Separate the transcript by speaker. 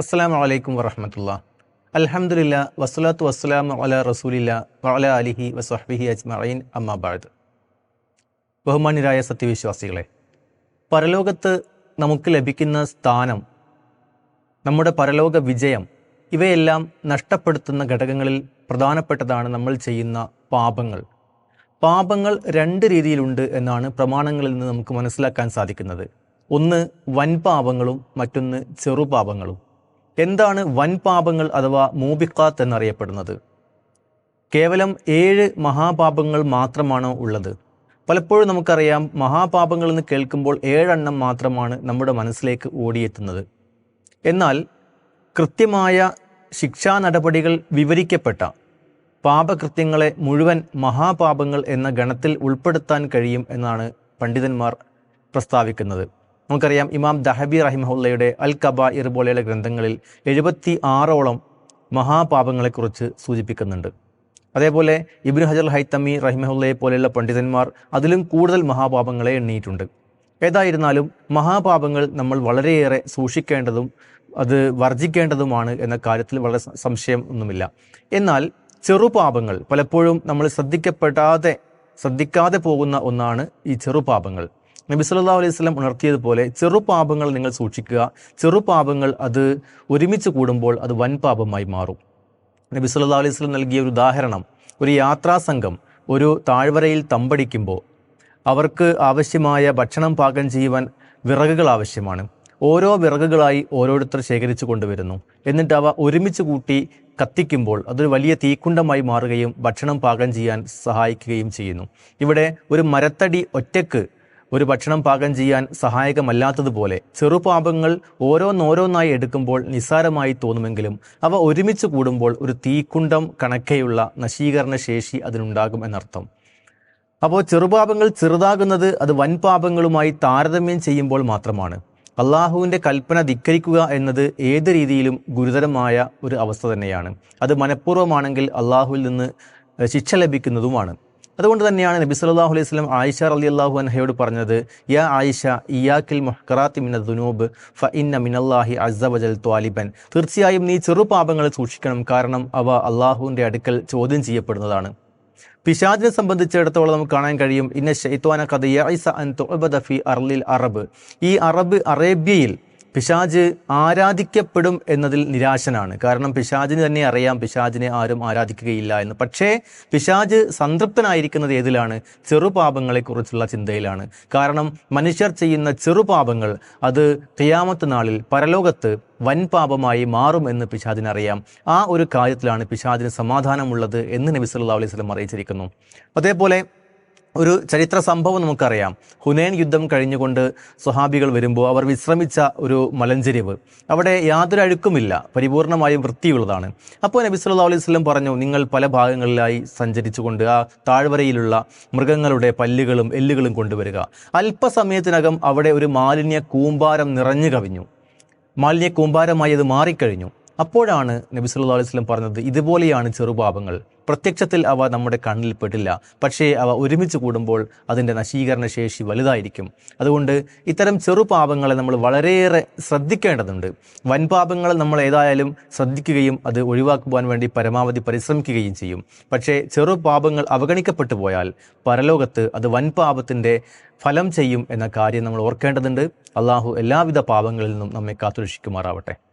Speaker 1: അസ്സാം വലൈക്കും വറഹമത്തുള്ള. അലഹമുല്ല വസ്സലാത്തു വസ്സലാം അല റസൂലില്ല വഅല അലിഹി വസ്ഹബിഹി അജ്മഈൻ അമ്മാബാദ് ബഹുമാന്യരായ സത്യവിശ്വാസികളെ പരലോകത്ത് നമുക്ക് ലഭിക്കുന്ന സ്ഥാനം നമ്മുടെ പരലോക വിജയം ഇവയെല്ലാം നഷ്ടപ്പെടുത്തുന്ന ഘടകങ്ങളിൽ പ്രധാനപ്പെട്ടതാണ് നമ്മൾ ചെയ്യുന്ന പാപങ്ങൾ. പാപങ്ങൾ രണ്ട് രീതിയിലുണ്ട് എന്നാണ് പ്രമാണങ്ങളിൽ നിന്ന് നമുക്ക് മനസ്സിലാക്കാൻ സാധിക്കുന്നത്. ഒന്ന് വൻപാപങ്ങളും മറ്റൊന്ന് ചെറുപാപങ്ങളും. എന്താണ് വൻ പാപങ്ങൾ അഥവാ മൂബിക്കാത്ത് എന്നറിയപ്പെടുന്നത്? കേവലം ഏഴ് മഹാപാപങ്ങൾ മാത്രമാണോ ഉള്ളത്? പലപ്പോഴും നമുക്കറിയാം മഹാപാപങ്ങൾ എന്ന് കേൾക്കുമ്പോൾ ഏഴെണ്ണം മാത്രമാണ് നമ്മുടെ മനസ്സിലേക്ക് ഓടിയെത്തുന്നത്. എന്നാൽ കൃത്യമായ ശിക്ഷാ നടപടികൾ വിവരിക്കപ്പെട്ട പാപകൃത്യങ്ങളെ മുഴുവൻ മഹാപാപങ്ങൾ എന്ന ഗണത്തിൽ ഉൾപ്പെടുത്താൻ കഴിയും എന്നാണ് പണ്ഡിതന്മാർ പ്രസ്താവിക്കുന്നത്. നമുക്കറിയാം ഇമാം ദഹബി റഹിമഹുല്ലയുടെ അൽ കബായിർ പോലെയുള്ള ഗ്രന്ഥങ്ങളിൽ എഴുപത്തി ആറോളം മഹാപാപങ്ങളെക്കുറിച്ച് സൂചിപ്പിക്കുന്നുണ്ട്. അതേപോലെ ഇബ്നു ഹജർ ഹൈത്തമി റഹിമഹുല്ലയെ പോലെയുള്ള പണ്ഡിതന്മാർ അതിലും കൂടുതൽ മഹാപാപങ്ങളെ എണ്ണിയിട്ടുണ്ട്. ഏതായിരുന്നാലും മഹാപാപങ്ങൾ നമ്മൾ വളരെയേറെ സൂക്ഷിക്കേണ്ടതും അത് വർജിക്കേണ്ടതുമാണ് എന്ന കാര്യത്തിൽ വളരെ സംശയം ഒന്നുമില്ല. എന്നാൽ ചെറുപാപങ്ങൾ പലപ്പോഴും നമ്മൾ ശ്രദ്ധിക്കപ്പെടാതെ ശ്രദ്ധിക്കാതെ പോകുന്ന ഒന്നാണ് ഈ ചെറുപാപങ്ങൾ. നബി സല്ലല്ലാഹു അലൈഹി സ്വലം ഉണർത്തിയതുപോലെ ചെറുപാപങ്ങൾ നിങ്ങൾ സൂക്ഷിക്കുക. ചെറുപാപങ്ങൾ അത് ഒരുമിച്ച് കൂടുമ്പോൾ അത് വൻ പാപമായി മാറും. നബി സല്ലല്ലാഹു അലൈഹി സ്വലം നൽകിയ ഒരു ഉദാഹരണം ഒരു യാത്രാസംഘം ഒരു താഴ്വരയിൽ തമ്പടിക്കുമ്പോൾ അവർക്ക് ആവശ്യമായ ഭക്ഷണം പാകം ചെയ്യുവാൻ വിറകുകൾ ആവശ്യമാണ്. ഓരോ വിറകുകളായി ഓരോരുത്തർ ശേഖരിച്ചു കൊണ്ടുവരുന്നു. എന്നിട്ട് അവ ഒരുമിച്ച് കൂട്ടി കത്തിക്കുമ്പോൾ അതൊരു വലിയ തീക്കുണ്ടമായി മാറുകയും ഭക്ഷണം പാകം ചെയ്യാൻ സഹായിക്കുകയും ചെയ്യുന്നു. ഇവിടെ ഒരു മരത്തടി ഒറ്റയ്ക്ക് ഒരു ഭക്ഷണം പാകം ചെയ്യാൻ സഹായകമല്ലാത്തതുപോലെ ചെറുപാപങ്ങൾ ഓരോന്നോരോന്നായി എടുക്കുമ്പോൾ നിസ്സാരമായി തോന്നുമെങ്കിലും അവ ഒരുമിച്ച് കൂടുമ്പോൾ ഒരു തീക്കുണ്ടം കണക്കെയുള്ള നശീകരണ ശേഷി അതിനുണ്ടാകും എന്നർത്ഥം. അപ്പോൾ ചെറുപാപങ്ങൾ ചെറുതാകുന്നത് അത് വൻപാപങ്ങളുമായി താരതമ്യം ചെയ്യുമ്പോൾ മാത്രമാണ്. അള്ളാഹുവിന്റെ കൽപ്പന ധിക്കരിക്കുക എന്നത് ഏത് രീതിയിലും ഗുരുതരമായ ഒരു അവസ്ഥ തന്നെയാണ്. അത് മനഃപൂർവമാണെങ്കിൽ അള്ളാഹുവിൽ നിന്ന് ശിക്ഷ ലഭിക്കുന്നതുമാണ്. അതുകൊണ്ട് തന്നെയാണ് നബി സല്ലല്ലാഹു അലൈഹി വസല്ലം ആയിഷ അലി അള്ളാഹു അൻഹയോട് പറഞ്ഞത് യാ ആയിഷ ഇയാക്കിൽ മുഹ്റാത്തി മിന ദുനൂബ് ഫ ഇന്ന മിനല്ലാഹി അസ്സ വജൽ ത്വാലിബൻ. തീർച്ചയായും നീ ചെറുപാപങ്ങളെ സൂക്ഷിക്കണം കാരണം അവ അള്ളാഹുവിന്റെ അടുക്കൽ ചോദ്യം ചെയ്യപ്പെടുന്നതാണ്. പിശാജിനെ സംബന്ധിച്ചിടത്തോളം നമുക്ക് കാണാൻ കഴിയും ഇന്ന ഷെയ്ത്വാന കഥ യാസ അൻ തൊബദഫി അർലിൽ അറബ്. ഈ അറബ് അറേബ്യയിൽ പിശാജ് ആരാധിക്കപ്പെടും എന്നതിൽ നിരാശനാണ്. കാരണം പിശാജിന് തന്നെ അറിയാം പിശാജിനെ ആരും ആരാധിക്കുകയില്ല എന്ന്. പക്ഷേ പിശാജ് സംതൃപ്തനായിരിക്കുന്നത് ഏതിലാണ്? ചെറുപാപങ്ങളെക്കുറിച്ചുള്ള ചിന്തയിലാണ്. കാരണം മനുഷ്യർ ചെയ്യുന്ന ചെറുപാപങ്ങൾ അത് ഖിയാമത്ത് നാളിൽ പരലോകത്ത് വൻപാപമായി മാറും എന്ന് പിശാദിനറിയാം ആ ഒരു കാര്യത്തിലാണ് പിശാദിന് സമാധാനമുള്ളത് എന്ന് നബി സല്ലല്ലാഹു അലൈഹി വസല്ലം അറിയിച്ചിരിക്കുന്നു. അതേപോലെ ഒരു ചരിത്ര സംഭവം നമുക്കറിയാം. ഹുനൈൻ യുദ്ധം കഴിഞ്ഞുകൊണ്ട് സ്വഹാബികൾ വരുമ്പോൾ അവർ വിശ്രമിച്ച ഒരു മലഞ്ചെരിവ്. അവിടെ യാതൊരു അഴുക്കുമില്ല. പരിപൂർണമായും വൃത്തിയുള്ളതാണ്. അപ്പോൾ നബി സല്ലല്ലാഹു അലൈഹി വസല്ലം പറഞ്ഞു നിങ്ങൾ പല ഭാഗങ്ങളിലായി സഞ്ചരിച്ചുകൊണ്ട് ആ താഴ്വരയിലുള്ള മൃഗങ്ങളുടെ പല്ലുകളും എല്ലുകളും കൊണ്ടുവരിക. അല്പസമയത്തിനകം അവിടെ ഒരു മാലിന്യ കൂമ്പാരം നിറഞ്ഞു കവിഞ്ഞു. മാലിന്യ കൂമ്പാരമായി അത് മാറിക്കഴിഞ്ഞു. അപ്പോഴാണ് നബി സല്ലു അലൈഹി സ്വലം പറഞ്ഞത് ഇതുപോലെയാണ് ചെറുപാപങ്ങൾ. പ്രത്യക്ഷത്തിൽ അവ നമ്മുടെ കണ്ണിൽ പെട്ടില്ല പക്ഷേ അവ ഒരുമിച്ച് കൂടുമ്പോൾ അതിന്റെ നശീകരണ ശേഷി വലുതായിരിക്കും. അതുകൊണ്ട് ഇത്തരം ചെറുപാപങ്ങളെ നമ്മൾ വളരെയേറെ ശ്രദ്ധിക്കേണ്ടതുണ്ട്. വൻപാപങ്ങൾ നമ്മൾ ഏതായാലും ശ്രദ്ധിക്കുകയും അത് ഒഴിവാക്കുവാൻ വേണ്ടി പരമാവധി പരിശ്രമിക്കുകയും ചെയ്യും. പക്ഷേ ചെറുപാപങ്ങൾ അവഗണിക്കപ്പെട്ടു പോയാൽ പരലോകത്ത് അത് വൻപാപത്തിന്റെ ഫലം ചെയ്യും എന്ന കാര്യം നമ്മൾ ഓർക്കേണ്ടതുണ്ട്. അള്ളാഹു എല്ലാവിധ പാപങ്ങളിൽ നിന്നും നമ്മെ കാത്തുരക്ഷിക്കുമാറാവട്ടെ.